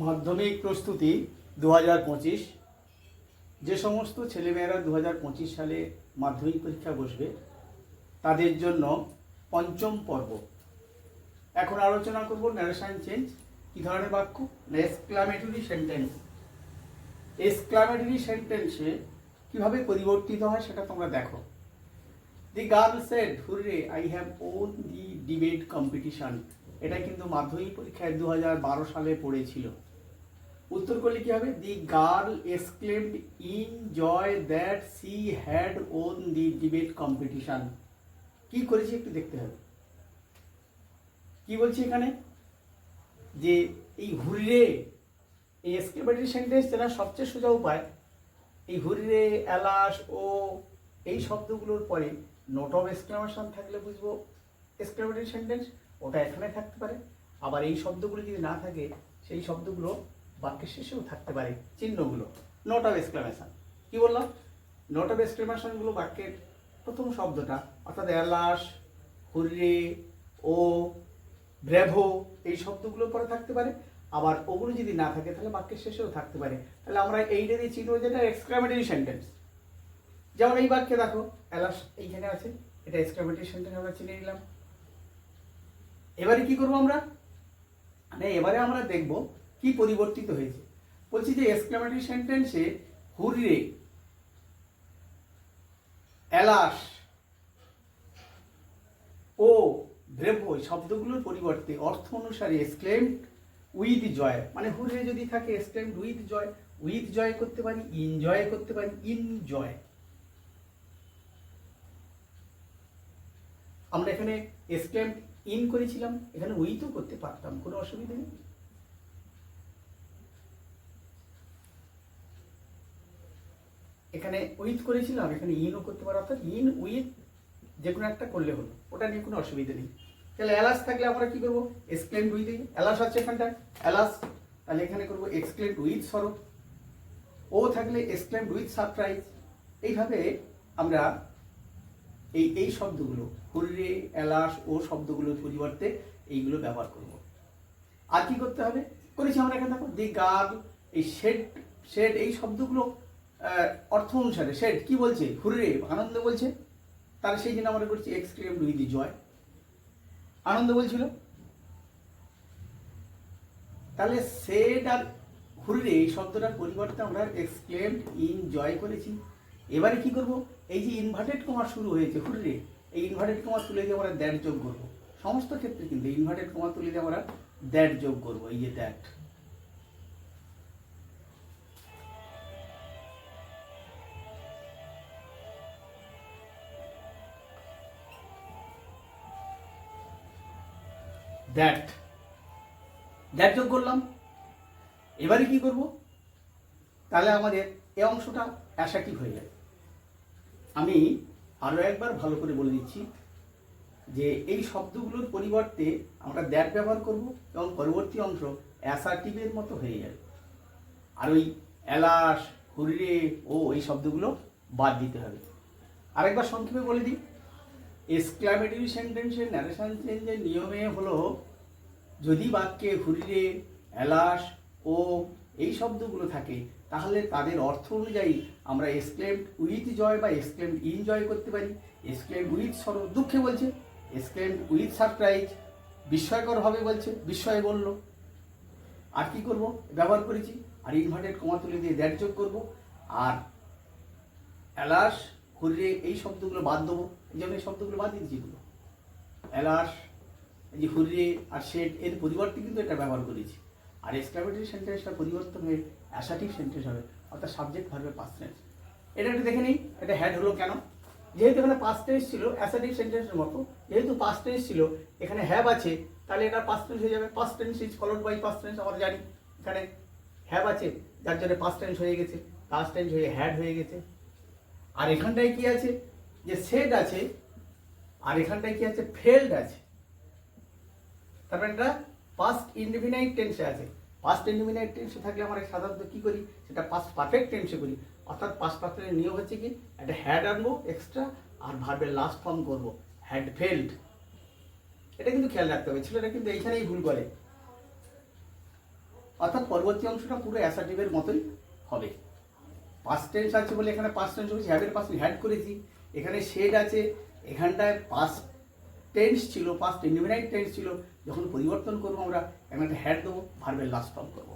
মাধ্যমিক প্রস্তুতি দু হাজার পঁচিশ। যে সমস্ত ছেলেমেয়েরা দু হাজার পঁচিশ সালে মাধ্যমিক পরীক্ষা বসবে, তাদের জন্য পঞ্চম পর্ব। এখন আলোচনা করব ন্যারেশন চেঞ্জ কী ধরনের বাক্য? এক্সক্লামেটরি সেন্টেন্স এক্সক্লামেটরি সেন্টেন্সে কীভাবে পরিবর্তিত হয় সেটা তোমরা দেখো। The girl said hurray I have won the debate competition এটা কিন্তু মাধ্যমিক পরীক্ষায় দু হাজার বারো সালে পড়েছিল। উত্তর করলে কি হবে? The girl exclaimed in joy that she had won the debate competition কি করেছে একটু দেখতে হবে। কি বলছে এখানে? যে এই হুররে, এই এক্সক্লেমেটরি সেন্টেন্স যেটা সবচেয়ে সোজা উপায়, এই হুররে এলাস ও এই শব্দগুলোর পরে নোট অফ এক্সক্লামেশন থাকলে বুঝব। এক্সক্লেমেটরি সেন্টেন্স ওটা এখানে থাকতে পারে। আবার এই শব্দগুলো যদি না থাকে, সেই শব্দগুলো বাক্যের শেষেও থাকতে পারে চিহ্নগুলো। নোট অফ এক্সক্লামেশন কি বললাম? নোট অফ এক্সক্লামেশনগুলো বাক্যের প্রথম শব্দটা, অর্থাৎ এলাস হুররে, ও, ব্রেভো, এই শব্দগুলো পরে থাকতে পারে। আবার ওগুলো যদি না থাকে, তাহলে বাক্যের শেষেও থাকতে পারে। তাহলে আমরা এইটা দিয়ে চিনব যেটা এক্সক্লামেটরি সেন্টেন্স যেমন এই বাক্যে দেখো এলাস এইখানে আছে, এটা এক্সক্লামেটরি সেন্টেন্স আমরা চিনে নিলাম। এবারে কি করব আমরা? মানে এবারে আমরা দেখব কি পরিবর্তিত হয়েছে। বলছি যে এক্সক্লামেটরি সেন্টেন্সে হুররে এলাস ও ব্রেভো শব্দগুলোর পরিবর্তে অর্থ অনুসারে এক্সক্লেমড উইথ জয়। মানে হুররে যদি থাকে exclaimed with joy with joy করতে পারি ইনজয় করতে পারি ইন জয়। আমরা এখানে এক্সক্লেমড ইন করেছিলাম, এখানে উইথও করতে পারতাম, কোনো অসুবিধা নেই। এখানে উইথ করেছিলাম, এখানে ইনও করতে পারো, অর্থাৎ ইন উইথ যে কোনো একটা করলে হলো, ওটা নিয়ে কোনো অসুবিধা নেই। তাহলে অ্যালাস থাকলে আমরা কি করব? এক্সক্লেম উইথ অ্যালাস আছে এখানটা অ্যালাস তাহলে এখানে করব এক্সক্লেম উইথ সরব। ও থাকলে এক্সক্লেম উইথ সারপ্রাইজ এইভাবে আমরা এই এই শব্দগুলো, হুররে এলাস ও শব্দগুলোর পরিবর্তে এইগুলো ব্যবহার করব। আর কি করতে হবে? করেছি আমরা এখানে দেখো, দি গার্ল এই শেড শেড এই শব্দগুলো অর্থ অনুসারে শেড কি বলছে? হুররে, আনন্দ বলছে। তাহলে সেই জন্য আমরা করছি এক্সক্লেম উইথ দি জয়। আনন্দ বলছিল? তাহলে সেড আর হুররে এই শব্দটার পরিবর্তে আমরা এক্সক্লেমড ইন, জয় করেছি। এবারে কি করব? এই যে ইনভার্টেড কমা শুরু হয়েছে হুররে এই ইনভার্টেড কমা তুলে দিয়ে আমরা দ্যাট যোগ করব। সমস্ত ক্ষেত্রে কিন্তু ইনভার্টেড কমা তুলে দিয়ে আমরা দ্যাট যোগ করব, এই যে দ্যাট দ্যাট দ্যাট যোগ করলাম। এবারে কি করব? তাহলে আমাদের এই অংশটা অ্যাসাটিভ হয়ে যাবে। আমি আরও একবার ভালো করে বলে দিচ্ছি যে এই শব্দগুলোর পরিবর্তে আমরা দ্যাট ব্যবহার করব এবং পরবর্তী অংশ অ্যাসার্টিভের মতো হয়ে যাবে। আর ওই এলাস হুররে, ও এই শব্দগুলো বাদ দিতে হবে। আরেকবার সংক্ষেপে বলে দিই এক্সক্লামেটরি সেন্টেন্সের ন্যারেশন চেঞ্জের নিয়মে হলো যদি বাক্যে হুররে এলাস ও এই শব্দগুলো থাকে তাহলে তাদের অর্থ অনুযায়ী আমরা এক্সক্লেমড উইথ জয় বা এক্সক্লেমড ইন জয় করতে পারি। এক্সক্লেমড উইথ সর দুঃখে বলছে এক্সক্লেমড উইথ সারপ্রাইজ বিস্ময়কর হবে বলছে, বিস্ময়ে বলল। আর কি করব? ব্যবহার করেছি। আর ইনভার্টেড কমা তুলে দিয়ে দ্যাট যোগ করব। আর এলাস হুররে এই শব্দগুলো বাদ দেবো। এই জন্য এই শব্দগুলো বাদ দিয়েছি এগুলো। এলাস এই যে হুররে আর শেড এর পরিবর্তে কিন্তু এটা ব্যবহার করেছি। আর এক্সক্লামেটরি সেন্টেন্সটা পরিবর্তন হয়ে অ্যাসাটিভ সেন্টেন্স হবে অর্থাৎ সাবজেক্ট ভার্বের পাস্ট টেন্স এটা একটু দেখে নিই, এটা হ্যাড হলো কেন? যেহেতু এখানে পাস্ট টেন্স ছিল অ্যাসাটিভ সেন্টেন্সের মতো, যেহেতু পাস্ট টেন্স ছিল, এখানে হ্যাভ আছে, তাহলে এটা পাস্ট টেন্স হয়ে যাবে। Past tense is followed by past tense আমরা জানি। এখানে হ্যাভ আছে, যার জন্য পাস্ট টেন্স হয়ে গেছে পাস্ট টেন্স হয়ে হ্যাড হয়ে গেছে। আর এখানটায় কি আছে? যে সেড আছে, আর এখানটায় কি আছে? ফেল্ড আছে। তারপরে এটা পাস্ট ইন্ডিফিনাইট টেন্সে আছে। পাস্ট ইন্ডিফিনাইট টেন্সে থাকলে আমরা সাধারণত কী করি? সেটা পাস্ট পারফেক্ট টেন্সে করি। অর্থাৎ পাস্ট পারফেক্টের নিয়ম হচ্ছে কি? একটা হ্যাড আনব এক্সট্রা আর ভার্বের লাস্ট ফর্ম করব। হ্যাড ফেল্ড এটা কিন্তু খেয়াল রাখতে হবে। ছেলেরা কিন্তু এইখানেই ভুল করে। অর্থাৎ পরবর্তী অংশটা পুরো অ্যাসার্টিভের মতোই হবে। পাস্ট টেন্স আছে বলে এখানে পাস্ট টেন্স হয়েছে হ্যাডের পাস্ট হ্যাড করেছি। এখানে শেড আছে, এখানটায় পাস্ট টেন্স ছিল পাস্ট ইন্ডিমিনাইট টেন্স ছিল। যখন পরিবর্তন করব আমরা এমন একটা হ্যাড দেবো ভার্বের লাস্ট ফর্ম করব।